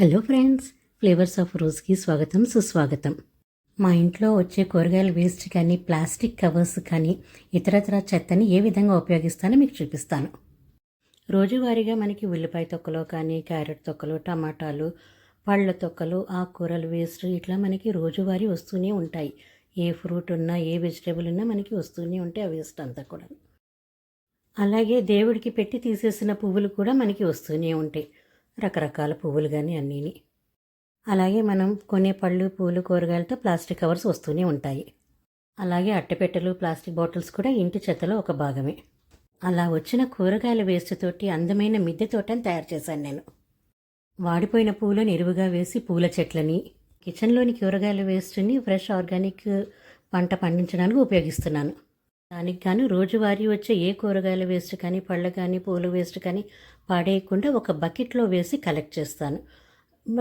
Hello friends flavours of రోజ్కి స్వాగతం సుస్వాగతం. మా ఇంట్లో వచ్చే కూరగాయల వేస్ట్ కానీ ప్లాస్టిక్ కవర్స్ కానీ ఇతరతర చెత్తని ఏ విధంగా ఉపయోగిస్తానో మీకు చూపిస్తాను. రోజువారీగా మనకి ఉల్లిపాయ తొక్కలు కానీ క్యారెట్ తొక్కలు టమాటాలు పళ్ళ తొక్కలు ఆకుకూరలు వేస్ట్ ఇట్లా మనకి రోజువారీ వస్తూనే ఉంటాయి. ఏ ఫ్రూట్ ఉన్నా ఏ వెజిటేబుల్ ఉన్నా మనకి వస్తూనే ఉంటాయి ఆ వేస్ట్ అంతా కూడా. అలాగే దేవుడికి పెట్టి తీసేసిన పువ్వులు కూడా మనకి వస్తూనే ఉంటాయి. రకరకాల పువ్వులు కానీ అన్నీని. అలాగే మనం కొనే పళ్ళు పూలు కూరగాయలతో ప్లాస్టిక్ కవర్స్ వస్తూనే ఉంటాయి. అలాగే అట్టపెట్టెలు ప్లాస్టిక్ బాటిల్స్ కూడా ఇంటి చెత్తలో ఒక భాగమే. అలా వచ్చిన కూరగాయల వేస్ట్ తోటి అందమైన మిద్దె తోటని తయారు చేశాను నేను. వాడిపోయిన పూలను ఎరువుగా వేసి పూల చెట్లని కిచెన్లోని కూరగాయల వేస్ట్ని ఫ్రెష్ ఆర్గానిక్ పంట పండించడానికి ఉపయోగిస్తున్నాను. దానికి గాను రోజువారీ వచ్చే ఏ కూరగాయల వేస్ట్ కానీ పళ్ళు కానీ పూల వేస్ట్ కానీ పాడేయకుండా ఒక బకెట్లో వేసి కలెక్ట్ చేస్తాను.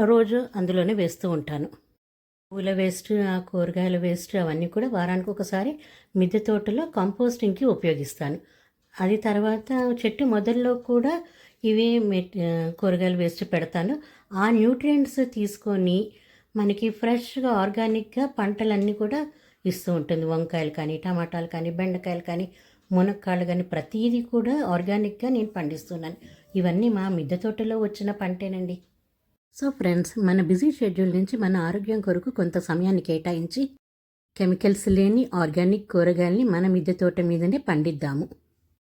రోజు అందులోనే వేస్తూ ఉంటాను. పూల వేస్ట్ ఆ కూరగాయల వేస్ట్ అవన్నీ కూడా వారానికి ఒకసారి మిద్దె తోటలో కంపోస్టింగ్కి ఉపయోగిస్తాను. అది తర్వాత చెట్టు మొదల్లో కూడా ఇవే మెట్ కూరగాయల వేస్ట్ పెడతాను. ఆ న్యూట్రియంట్స్ తీసుకొని మనకి ఫ్రెష్గా ఆర్గానిక్గా పంటలన్నీ కూడా ఇస్తూ ఉంటుంది. వంకాయలు కానీ టమాటాలు కానీ బెండకాయలు కానీ మునక్కాయలు కానీ ప్రతిదీ కూడా ఆర్గానిక్గా నేను పండిస్తున్నాను. ఇవన్నీ మా మిద్దె తోటలో వచ్చిన పంటేనండి. సో ఫ్రెండ్స్ మన బిజీ షెడ్యూల్ నుంచి మన ఆరోగ్యం కొరకు కొంత సమయాన్ని కేటాయించి కెమికల్స్ లేని ఆర్గానిక్ కూరగాయల్ని మన మిద్దె తోట మీదనే పండిద్దాము.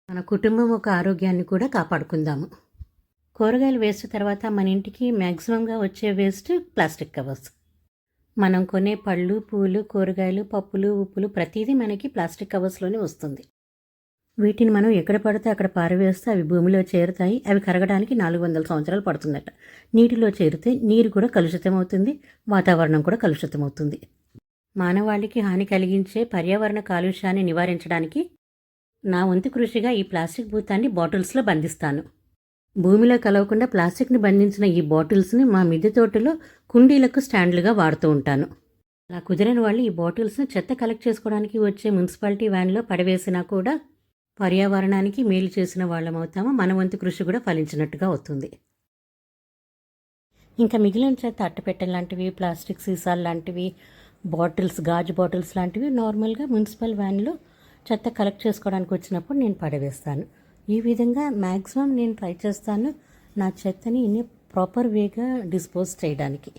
మన కుటుంబం ఒక ఆరోగ్యాన్ని కూడా కాపాడుకుందాము. కూరగాయలు వేస్ట్ తర్వాత మన ఇంటికి మ్యాక్సిమంగా వచ్చే వేస్ట్ ప్లాస్టిక్ కవర్స్. మనం కొనే పళ్ళు పూలు కూరగాయలు పప్పులు ఉప్పులు ప్రతిదీ మనకి ప్లాస్టిక్ కవర్స్లోనే వస్తుంది. వీటిని మనం ఎక్కడ పడితే అక్కడ పారవేస్తే అవి భూమిలో చేరుతాయి. అవి కరగడానికి నాలుగు వందల సంవత్సరాలు పడుతుందట. నీటిలో చేరితే నీరు కూడా కలుషితమవుతుంది వాతావరణం కూడా కలుషితమవుతుంది. మానవాళికి హాని కలిగించే పర్యావరణ కాలుష్యాన్ని నివారించడానికి నా వంతు కృషిగా ఈ ప్లాస్టిక్ భూతాన్ని బాటిల్స్లో బంధిస్తాను. భూమిలో కలవకుండా ప్లాస్టిక్ని బంధించిన ఈ బాటిల్స్ని మా మిద్దె తోటలో కుండీలకు స్టాండ్లుగా వాడుతూ ఉంటాను. అలా కుదిరని వాళ్ళు ఈ బాటిల్స్ని చెత్త కలెక్ట్ చేసుకోవడానికి వచ్చే మున్సిపాలిటీ వ్యాన్లో పడవేసినా కూడా పర్యావరణానికి మేలు చేసిన వాళ్ళం అవుతామో మన వంతు కృషి కూడా ఫలించినట్టుగా అవుతుంది. ఇంకా మిగిలిన చెత్త అట్టపెట్టె లాంటివి ప్లాస్టిక్ సీసాలు లాంటివి బాటిల్స్ గాజు బాటిల్స్ లాంటివి నార్మల్గా మున్సిపల్ వ్యాన్లో చెత్త కలెక్ట్ చేసుకోవడానికి వచ్చినప్పుడు నేను పడవేస్తాను. ఈ విధంగా మ్యాక్సిమం నేను ట్రై చేస్తాను. నా చెత్తని ఇన్ని ప్రాపర్ వేగా డిస్పోజ్ చేయడానికి.